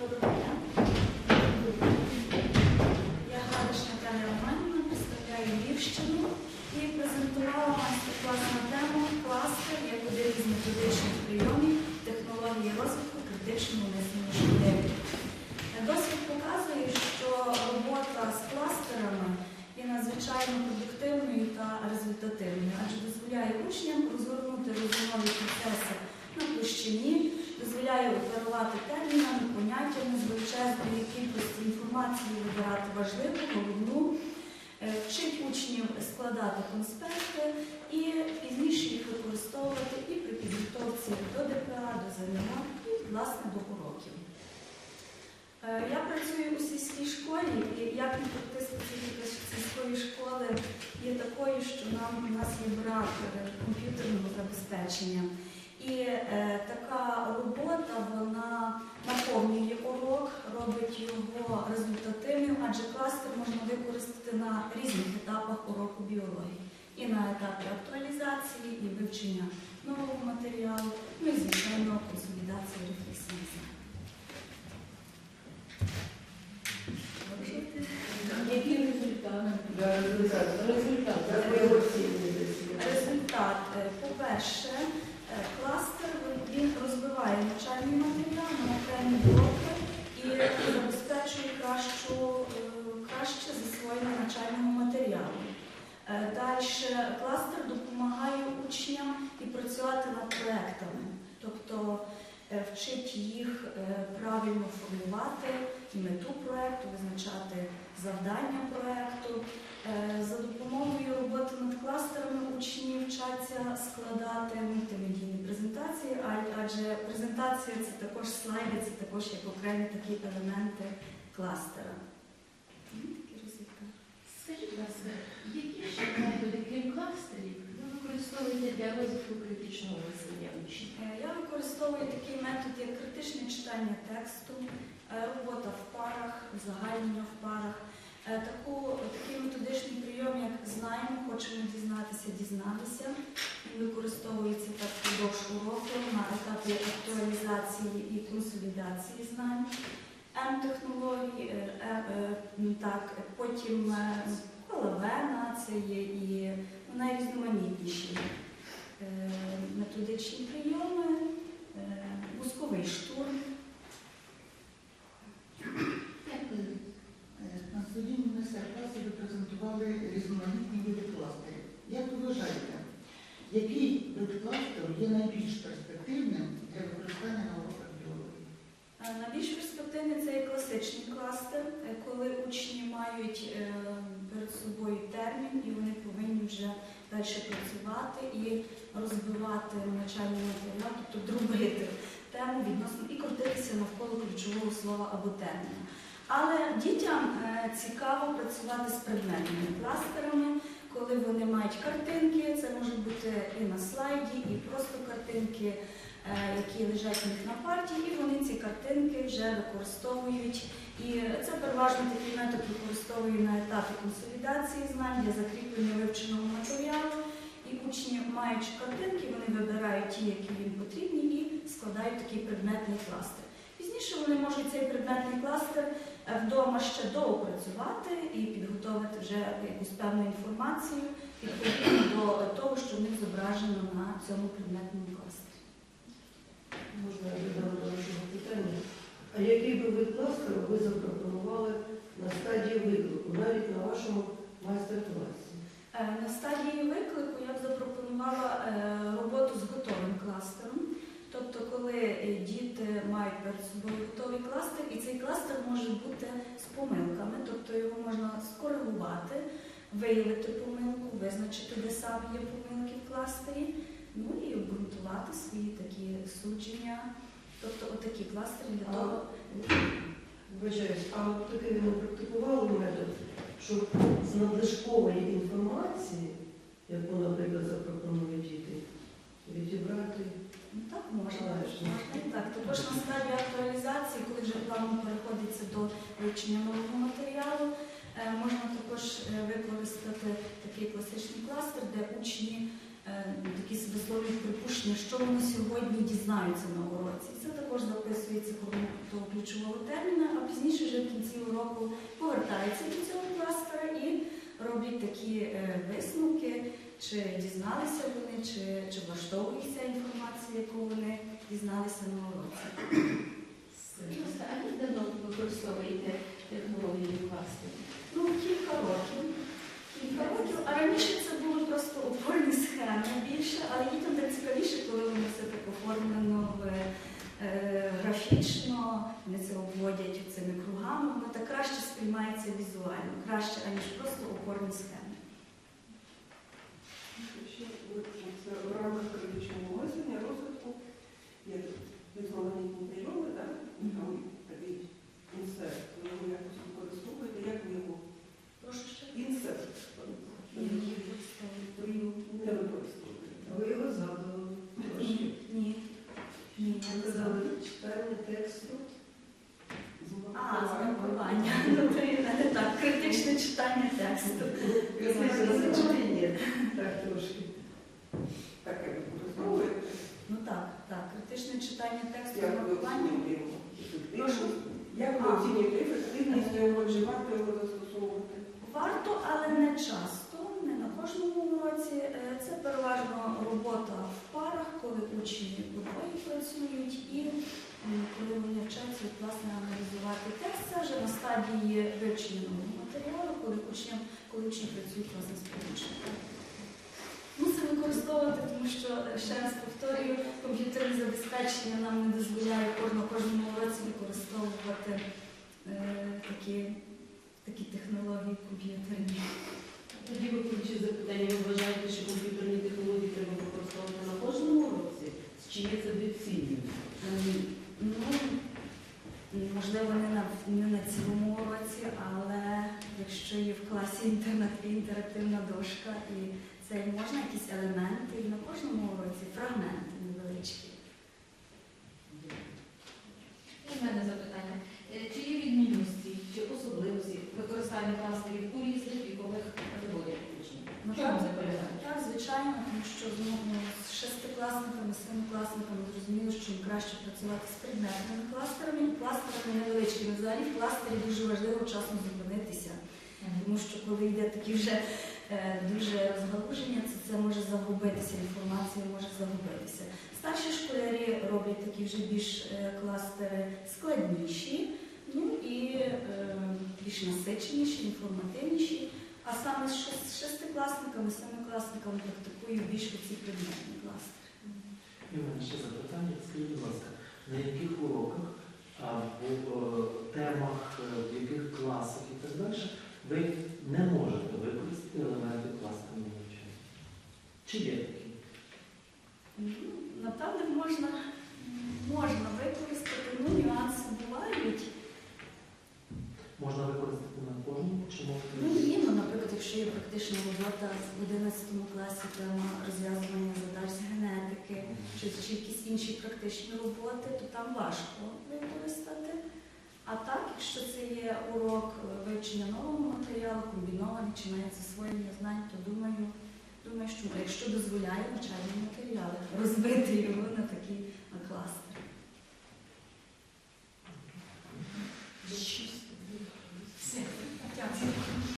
Доброго дня. Я Гадиш Наталя Романівна, представляю Львівщину і презентувала майстер-клас тему кластер як один із методичних прийомів технології розвитку критичного мислення шкідеві. Досвід показує, що робота з кластерами є надзвичайно продуктивною та результативною, адже дозволяє учням розгорнути розумові процеси на площині, дозволяє оперувати термінами, поняттями з величезної кількості інформації, вибирати важливу, головну, е, вчить учнів складати конспекти і пізніше їх використовувати і при підготовці до ДПА, до ЗНО і, власне, до уроків. Е, Я працюю у сільській школі, і як не крути специфіка сільської школи є такою, що нам у нас є брак е, комп'ютерного забезпечення. І е, така робота вона наповнює урок, робить його результативним, адже кластер можна використати на різних етапах уроку біології. І на етапі актуалізації, і вивчення нового матеріалу, ну і звичайно консолідації рефлексії знань. Який результат? Да, результат. Результат. Як ви його оцінюєте? Результат, е, по-перше, е, кластер він розвиває навчальний матеріал на окремі блоки і забезпечує кращу, е, краще засвоєння навчального матеріалу. Далі кластер допомагає учням і працювати над проектами, тобто е, вчить їх е, правильно формувати мету проекту, визначати завдання проекту. Е, За допомогою роботи над кластерами учні вчаться складати мультимедійні презентації, адже презентація це також слайди, це також як окремі такі елементи кластера. Скажіть, ласка, які ще методи, крім кластерів, ви використовуєте для розвитку критичного мислення учнів? Е, Я використовую такий метод, як критичне читання тексту, е, робота в парах, узагальнення в парах. Е, Таку, такий методичний прийом, як знаємо, хочемо дізнатися, дізнатися. Він використовується так впродовж уроку на етапі актуалізації і консолідації знань. М-технології, е, е, е, м, так, потім е, це є і ну, найрізноманітніші методичні прийоми, вузковий штурм. Як ви На своєму майстер-класі ви презентували різноманітні види кластерів. Як ви вважаєте, який вид кластеру є найбільш перспективним для використання на уроках біології? Е, Найбільш перспективний це є класичний кластер, е, коли учні мають е, перед собою термін і вони повинні вже далі працювати і розбивати навчальний матеріал, тобто дробити тему відносно і крутитися навколо ключового слова або терміну. Але дітям е, цікаво працювати з предметними кластерами, коли вони мають картинки, це може бути і на слайді, і просто картинки, е, які лежать у них на парті, і вони ці картинки вже використовують. І це переважно такий метод використовує на етапі консолідації знань для закріплення вивченого матеріалу. І учні, маючи картинки, вони вибирають ті, які їм потрібні, і складають такий предметний кластер. Пізніше вони можуть цей предметний кластер е, вдома ще доопрацювати і підготовити вже якусь певну інформацію відповідно до того, що в них зображено на цьому предметному кластері. Можна я додам до вашого питання. А який би вид кластеру ви запропонували на стадії виклику, навіть на вашому майстер-класі? Е, На стадії виклику я б запропонувала е, роботу з готовим кластером. Тобто, коли е, діти мають перед собою готовий кластер, і цей кластер може бути з помилками, тобто його можна скоригувати, виявити помилку, визначити, де саме є помилки в кластері, ну і обґрунтувати свої такі судження. Тобто, отакі кластери для того. Вибачаюсь, а от такий ви не практикували метод, щоб з надлишкової інформації, яку, наприклад, запропонують діти, відібрати Ну так можна, можна і так. Також на стадії актуалізації, коли вже плавно переходиться до вивчення нового матеріалу, е, можна також е, використати такий класичний кластер, де учні е, такі висловлюють припущення, що вони сьогодні дізнаються на уроці. Це також записується того ключового терміна, а пізніше вже в кінці уроку повертаються до цього кластера і роблять такі е, висновки, чи дізналися вони, чи, чи влаштовує їх ця інформація, яку вони дізналися на уроці. Просто, давно ви використовуєте технологію кластерів? Ну, кілька років. Років. А раніше це були просто опорні схеми більше, але дітям так цікавіше, коли вони все так оформлено в, е, графічно, вони це обводять цими кругами, воно так краще сприймається візуально, краще, аніж просто опорні схеми. Ще це в рамках критичного мислення, розвитку є різноманітні прийоми, так? Там такий інсерт. Ви його якось використовуєте, як ви його? Прошу ще. Інсерт. Ні, Ви його не використовуєте. Ви його згадували трошки. Ні. Ні, Ви не казали казали. читання тексту. А, змаркування. Ну, то і не так. Критичне Так, трошки. Таке? Ну так, так. Критичне читання тексту Як ви змаркування. оцінюєте його? Ефективність? Прошу. Як ви А. оцінюєте ефективність його, варто його застосовувати? Варто, але не часто, не на кожному уроці. Е, Це переважно робота в парах, коли учні удвоє працюють і м, коли вони вчаться власне аналізувати текст. Це вже на стадії матеріалу, коли учням, коли учні працюють разом з підручником. Мусимо використовувати, тому що ще раз повторюю, комп'ютерне забезпечення нам не дозволяє кожному уроці використовувати е, такі такі технології комп'ютерні. Тоді виключи запитання, ви вважаєте, що комп'ютерні технології треба використовувати на кожному уроці? Чи є це доцільно? Ем, Ну, можливо, не на, не на цілому уроці, але якщо є в класі інтернет, інтерактивна дошка, і це можна якісь елементи, і на кожному уроці фрагменти невеличкі. У мене запитання. Е, Чи є відмінності чи особливості використання кластерів у різних вікових категоріях учнів? Ну, В чому так, це полягає? Так, звичайно, тому що ну, ну, з шестикласниками, зрозуміло, що їм краще працювати з предметними кластерами, кластерами невеличкими. Взагалі в кластері дуже важливо вчасно зупинитися. Тому що коли йде такі вже е, дуже розгалуження, це, це може загубитися, інформація може загубитися. Старші школярі роблять такі вже більш е, кластери складніші, ну і е, більш насиченіші, інформативніші. А саме з з шестикласниками, семикласниками практикую більш оці предметні кластери. І мене ще запитання. Скажіть, будь ласка, на яких уроках або е, темах, е, в яких класах і так далі ви не можете використати елементи класного навчання? Чи є такі? Ну, Напевне, можна, можна використати, ну нюанси бувають. Можна використати на кожному чи Ну можна? ні, ну, наприклад, якщо є практична робота в 11 класі, тема розв'язування задач з генетики, чи, чи якісь інші практичні роботи, то там важко використати. А так, якщо це є урок вивчення нового матеріалу, комбінований чи навіть засвоєння знань, то думаю, думаю, що якщо дозволяє навчальний матеріал, розбити його на такі на